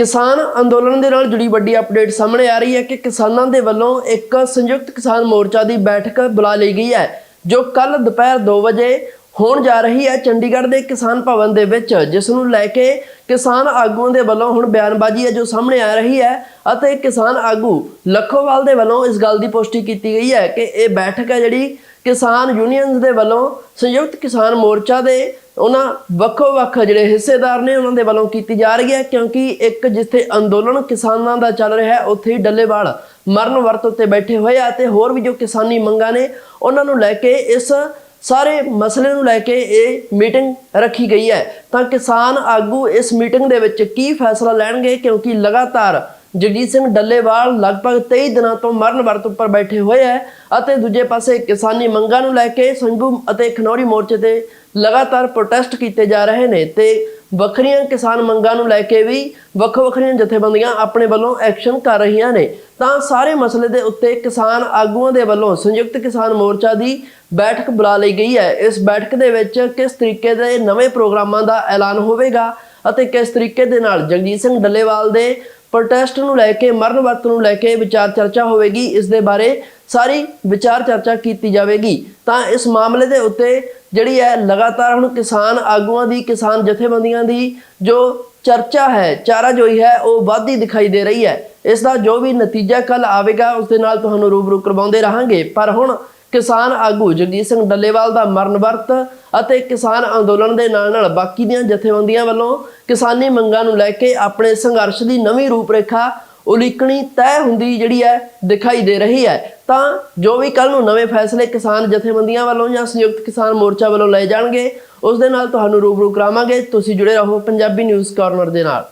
ਕਿਸਾਨ ਅੰਦੋਲਨ ਦੇ ਨਾਲ ਜੁੜੀ ਵੱਡੀ ਅਪਡੇਟ ਸਾਹਮਣੇ ਆ ਰਹੀ ਹੈ ਕਿ ਕਿਸਾਨਾਂ ਦੇ ਵੱਲੋਂ ਇੱਕ ਸੰਯੁਕਤ ਕਿਸਾਨ ਮੋਰਚਾ ਦੀ ਬੈਠਕ ਬੁਲਾ ਲਈ ਗਈ ਹੈ, ਜੋ ਕੱਲ ਦੁਪਹਿਰ 2 ਵਜੇ ਹੋਣ ਜਾ ਰਹੀ ਹੈ ਚੰਡੀਗੜ੍ਹ ਦੇ ਕਿਸਾਨ ਭਵਨ ਦੇ ਵਿੱਚ, ਜਿਸ ਨੂੰ ਲੈ ਕੇ ਕਿਸਾਨ ਆਗੂਆਂ ਦੇ ਵੱਲੋਂ ਹੁਣ ਬਿਆਨਬਾਜ਼ੀ ਹੈ ਜੋ ਸਾਹਮਣੇ ਆ ਰਹੀ ਹੈ ਅਤੇ ਕਿਸਾਨ ਆਗੂ ਲੱਖੋਵਾਲ ਦੇ ਵੱਲੋਂ ਇਸ ਗੱਲ ਦੀ ਪੁਸ਼ਟੀ ਕੀਤੀ ਗਈ ਹੈ ਕਿ ਇਹ ਬੈਠਕ ਹੈ ਜਿਹੜੀ ਕਿਸਾਨ ਯੂਨੀਅਨਸ ਦੇ ਵੱਲੋਂ ਸੰਯੁਕਤ ਕਿਸਾਨ ਮੋਰਚਾ ਦੇ ਉਹਨਾਂ ਵੱਖੋ ਵੱਖ ਜਿਹੜੇ ਹਿੱਸੇਦਾਰ ਨੇ ਉਹਨਾਂ ਦੇ ਵੱਲੋਂ ਕੀਤੀ ਜਾ ਰਹੀ ਹੈ, ਕਿਉਂਕਿ ਇੱਕ ਜਿੱਥੇ ਅੰਦੋਲਨ ਕਿਸਾਨਾਂ ਦਾ ਚੱਲ ਰਿਹਾ ਹੈ, ਉੱਥੇ ਹੀ ਡੱਲੇਵਾਲ ਮਰਨ ਵਰਤ ਉੱਤੇ ਬੈਠੇ ਹੋਏ ਆ ਤੇ ਹੋਰ ਵੀ ਜੋ ਕਿਸਾਨੀ ਮੰਗਾਂ ਨੇ ਉਹਨਾਂ ਨੂੰ ਲੈ ਕੇ ਇਸ ਸਾਰੇ ਮਸਲੇ ਨੂੰ ਲੈ ਕੇ ਇਹ ਮੀਟਿੰਗ ਰੱਖੀ ਗਈ ਹੈ। ਤਾਂ ਕਿਸਾਨ ਆਗੂ ਇਸ ਮੀਟਿੰਗ ਦੇ ਵਿੱਚ ਕੀ ਫੈਸਲਾ ਲੈਣਗੇ? ਕਿਉਂਕਿ ਲਗਾਤਾਰ ਜਗਜੀਤ ਸਿੰਘ ਡੱਲੇਵਾਲ ਲਗਭਗ 23 ਦਿਨਾਂ ਤੋਂ ਮਰਨ ਵਰਤ ਉੱਪਰ ਬੈਠੇ ਹੋਏ ਹੈ ਅਤੇ ਦੂਜੇ ਪਾਸੇ ਕਿਸਾਨੀ ਮੰਗਾਂ ਨੂੰ ਲੈ ਕੇ ਸੰਗੂ ਅਤੇ ਖਨੌਰੀ ਮੋਰਚੇ ਤੇ ਲਗਾਤਾਰ ਪ੍ਰੋਟੈਸਟ ਕੀਤੇ ਜਾ ਰਹੇ ਨੇ ਤੇ ਵੱਖਰੀਆਂ ਕਿਸਾਨ ਮੰਗਾਂ ਨੂੰ ਲੈ ਕੇ ਵੀ ਵੱਖੋ ਵੱਖਰੀਆਂ ਜਥੇਬੰਦੀਆਂ ਆਪਣੇ ਵੱਲੋਂ ਐਕਸ਼ਨ ਕਰ ਰਹੀਆਂ ਨੇ। ਤਾਂ ਸਾਰੇ ਮਸਲੇ ਦੇ ਉੱਤੇ ਕਿਸਾਨ ਆਗੂਆਂ ਦੇ ਵੱਲੋਂ ਸੰਯੁਕਤ ਕਿਸਾਨ ਮੋਰਚਾ ਦੀ ਬੈਠਕ ਬੁਲਾ ਲਈ ਗਈ ਹੈ। ਇਸ ਬੈਠਕ ਦੇ ਵਿੱਚ ਕਿਸ ਤਰੀਕੇ ਦੇ ਨਵੇਂ ਪ੍ਰੋਗਰਾਮਾਂ ਦਾ ਐਲਾਨ ਹੋਵੇਗਾ ਅਤੇ ਕਿਸ ਤਰੀਕੇ ਦੇ ਨਾਲ ਜਗਜੀਤ ਸਿੰਘ ਡੱਲੇਵਾਲ ਦੇ ਪ੍ਰੋਟੈਸਟ ਨੂੰ ਲੈ ਕੇ, ਮਰਨ ਵਰਤ ਨੂੰ ਲੈ ਕੇ ਵਿਚਾਰ ਚਰਚਾ ਹੋਵੇਗੀ, ਇਸ ਦੇ ਬਾਰੇ ਸਾਰੀ ਵਿਚਾਰ ਚਰਚਾ ਕੀਤੀ ਜਾਵੇਗੀ। ਤਾਂ ਇਸ ਮਾਮਲੇ ਦੇ ਉੱਤੇ ਜਿਹੜੀ ਹੈ ਲਗਾਤਾਰ ਹੁਣ ਕਿਸਾਨ ਆਗੂਆਂ ਦੀ, ਕਿਸਾਨ ਜਥੇਬੰਦੀਆਂ ਦੀ ਜੋ ਚਰਚਾ ਹੈ ਚਾਰਾ ਚਾਰਾਜੋਈ ਹੈ, ਉਹ ਵੱਧਦੀ ਦਿਖਾਈ ਦੇ ਰਹੀ ਹੈ। ਇਸ ਦਾ ਜੋ ਵੀ ਨਤੀਜਾ ਕੱਲ ਆਵੇਗਾ, ਉਸ ਦੇ ਨਾਲ ਤੁਹਾਨੂੰ ਰੂਬਰੂ ਕਰਵਾਉਂਦੇ ਰਹਾਂਗੇ। ਪਰ ਹੁਣ ਕਿਸਾਨ ਆਗੂ ਜਗਜੀਤ ਸਿੰਘ ਡੱਲੇਵਾਲ ਦਾ ਮਰਨ ਵਰਤ ਅਤੇ ਕਿਸਾਨ ਅੰਦੋਲਨ ਦੇ ਨਾਲ ਨਾਲ ਬਾਕੀ ਦੀਆਂ ਜਥੇਬੰਦੀਆਂ ਵੱਲੋਂ ਕਿਸਾਨੀ ਮੰਗਾਂ ਨੂੰ ਲੈ ਕੇ ਆਪਣੇ ਸੰਘਰਸ਼ ਦੀ ਨਵੀਂ ਰੂਪਰੇਖਾ ਉਲੀਕਣੀ ਤੈਅ ਹੁੰਦੀ ਜਿਹੜੀ ਹੈ, ਦਿਖਾਈ ਦੇ ਰਹੀ ਹੈ। ਤਾਂ ਜੋ ਵੀ ਕੱਲ ਨੂੰ ਨਵੇਂ ਫੈਸਲੇ ਕਿਸਾਨ ਜਥੇਬੰਦੀਆਂ ਵੱਲੋਂ ਜਾਂ ਸੰਯੁਕਤ ਕਿਸਾਨ ਮੋਰਚਾ ਵੱਲੋਂ ਲਏ ਜਾਣਗੇ, ਉਸ ਦੇ ਨਾਲ ਤੁਹਾਨੂੰ ਰੂਬਰੂ ਕਰਾਵਾਂਗੇ। ਤੁਸੀਂ ਜੁੜੇ ਰਹੋ ਪੰਜਾਬੀ ਨਿਊਜ਼ ਕਾਰਨਰ ਦੇ ਨਾਲ।